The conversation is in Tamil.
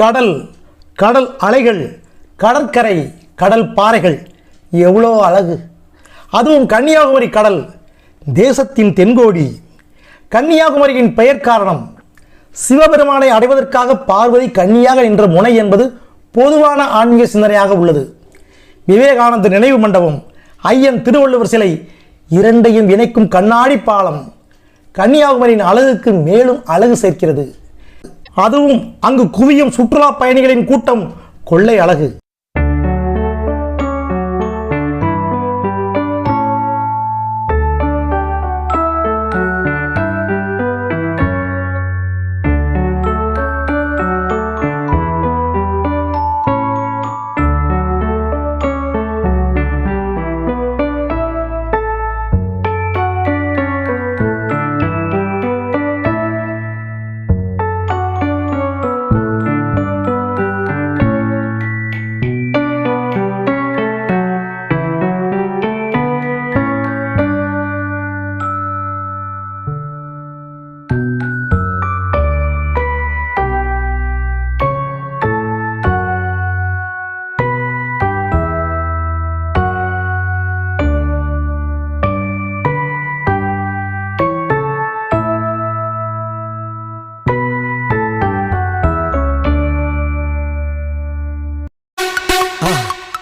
கடல் கடல் அலைகள் கடற்கரை கடல் பாறைகள். எவ்வளோ அழகு. அதுவும் கன்னியாகுமரி கடல் தேசத்தின் தென்கோடி. கன்னியாகுமரியின் பெயர் காரணம் சிவபெருமானை அடைவதற்காக பார்வதி கன்னியாக நின்ற முனை என்பது பொதுவான ஆன்மீக சிந்தனையாக உள்ளது. விவேகானந்தர் நினைவு மண்டபம் ஐயன் திருவள்ளுவர் சிலை இரண்டையும் இணைக்கும் கண்ணாடி பாலம் கன்னியாகுமரியின் அழகுக்கு மேலும் அழகு சேர்க்கிறது. அதுவும் அங்கு குவியும் சுற்றுலா பயணிகளின் கூட்டம் கொள்ளை அழகு.